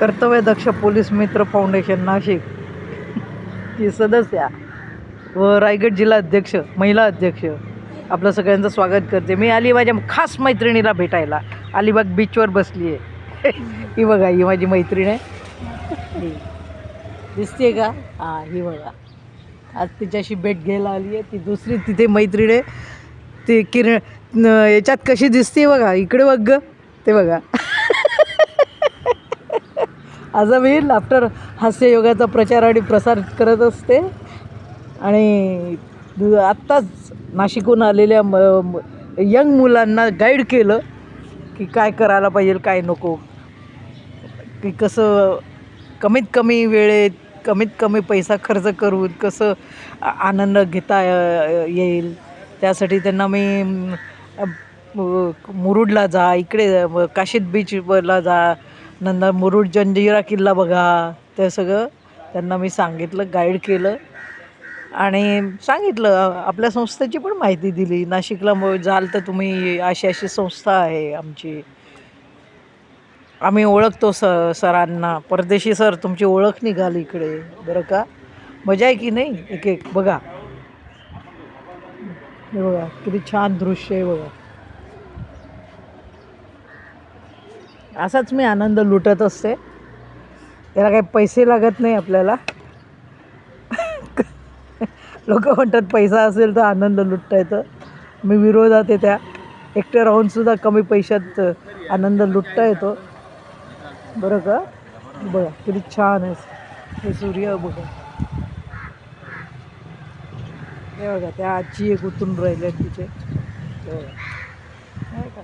कर्तव्यदक्ष police मित्र foundation Nashik. ची सदस्या व रायगड जिल्हा अध्यक्ष महिला अध्यक्ष. आपलं सगळ्यांचं स्वागत करते. मी आली माझ्या खास मैत्रिणीला भेटायला. अलिबाग बीचवर बसली आहे. ही बघा ही माझी मैत्रीण आहे. दिसते का? हां ही बघा. आज तिच्याशी भेट घ्यायला आली आहे. ती दुसरी तिथे मैत्रीण आहे. ती किरण याच्यात कशी दिसते बघा. इकडे बघ ग. ते बघा. आज मी लाफ्टर हास्ययोगाचा प्रचार आणि प्रसार करत असते. आणि आत्ताच नाशिकहून आलेल्या म यंग मुलांना गाईड केलं की काय करायला पाहिजे काय नको. की कसं कमीत कमी वेळेत कमीत कमी पैसा खर्च करून कसं आनंद घेता येईल. त्यासाठी त्यांना मी मुरुडला जा इकडे काशीद बीचला जा नंतर मुरुड जंजिरा किल्ला बघा. ते सगळं त्यांना मी सांगितलं गाईड केलं. आणि सांगितलं आपल्या संस्थेची पण माहिती दिली. नाशिकला जाल तर तुम्ही अशी अशी संस्था आहे आमची. आम्ही ओळखतो स सरांना. परदेशी सर तुमची ओळख निघाली इकडे. बरं का? मजा आहे की नाही? एक एक. बघा. हे बघा किती छान दृश्य आहे बघा. असाच मी आनंद लुटत असते. त्याला काही पैसे लागत नाही आपल्याला. लोक म्हणतात पैसा असेल तर आनंद लुटता येतं. मी विरोधात आहे त्या. एकटे राहूनसुद्धा कमी पैशात आनंद लुटता येतो. बरं का? बघा किती छान आहे. हे सूर्य बघा. हे बघा त्या आजी एक उतरून राहिले तिथे. बघा. नाही का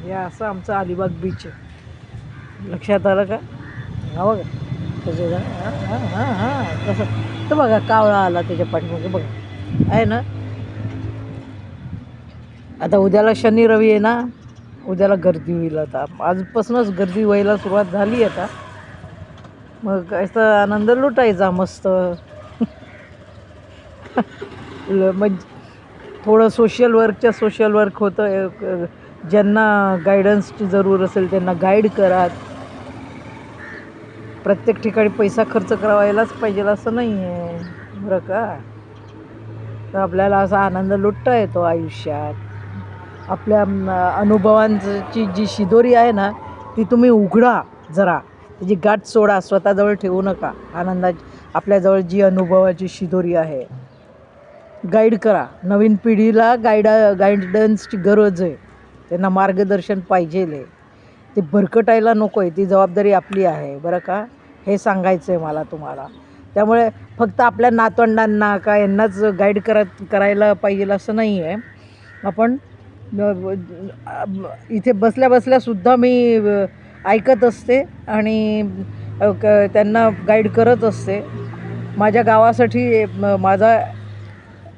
हे असं आमचं अलिबाग बीच आहे. लक्षात आलं का? हा बघा. कसं हां हां हां कसं तर बघा कावळा आला त्याच्या पाठीमागे. बघा. आहे ना? आता उद्याला शनी रवी आहे ना? उद्याला गर्दी होईल आता. आजपासूनच गर्दी व्हायला सुरुवात झाली आता. मग असं आनंद लुटायचा मस्त. ल- म्हणजे थोडं सोशल वर्कच्या सोशल वर्क होतं. ज्यांना गायडन्सची जरूर असेल त्यांना गाईड करा. प्रत्येक ठिकाणी पैसा खर्च करावायलाच पाहिजे असं नाही आहे बरं का? तर आपल्याला असा आनंद लुटता येतो आयुष्यात. आपल्या अनुभवांची जी शिदोरी आहे ना ती तुम्ही उघडा जरा. त्याची गाठ सोडा स्वतःजवळ ठेवू नका. आनंदाची आपल्याजवळ जी अनुभवाची शिदोरी आहे गाईड करा. नवीन पिढीला गाईडा गायडन्सची गरज आहे. त्यांना मार्गदर्शन पाहिजे आहे ते भरकटायला नको आहे ती जबाबदारी आपली आहे बरं का? हे सांगायचं आहे मला तुम्हाला. त्यामुळे फक्त आपल्या नातवंडांना का यांनाच गाईड करत करायला पाहिजे असं नाही आहे आपण इथे बसल्या बसल्यासुद्धा मी ऐकत असते आणि क- त्यांना गाईड करत असते. माझ्या गावासाठी माझा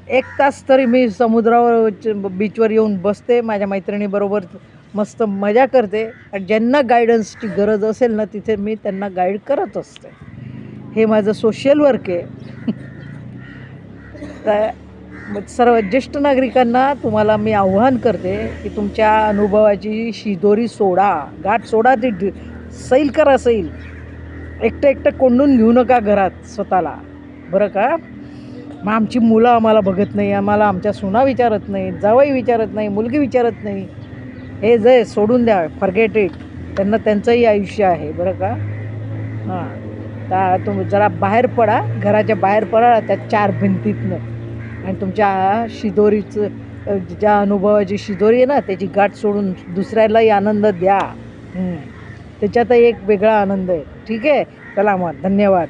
एक तास तरी मी समुद्रावर च- बीचवर येऊन बसते माझ्या मैत्रिणीबरोबर मस्त मजा करते. आणि ज्यांना गायडन्सची गरज असेल ना तिथे मी त्यांना गाईड करत असते. हे माझं सोशल वर्क आहे. तर मग सर्व ज्येष्ठ नागरिकांना तुम्हाला मी आव्हान करते की तुमच्या अनुभवाची शिदोरी सोडा. गाठ सोडा ती सैल करा सैल. एकटं एकटं कोंडून घेऊ नका घरात स्वतःला. बरं का? मग आमची मुलं आम्हाला बघत नाही आम्हाला आमच्या सुना विचारत नाही जावई विचारत नाही मुलगी विचारत नाही. हे जे सोडून द्या फर्गेट इट त्यांना त्यांचंही आयुष्य आहे बरं का? हां. तर तुम्ही जरा बाहेर पडा घराच्या बाहेर पडा त्या चार भिंतीतनं. आणि तुमच्या शिदोरीचं ज्या अनुभवाची शिदोरी आहे ना त्याची गाठ सोडून दुसऱ्यालाही आनंद द्या. त्याच्यातही एक वेगळा आनंद आहे. ठीक आहे? चला मग धन्यवाद.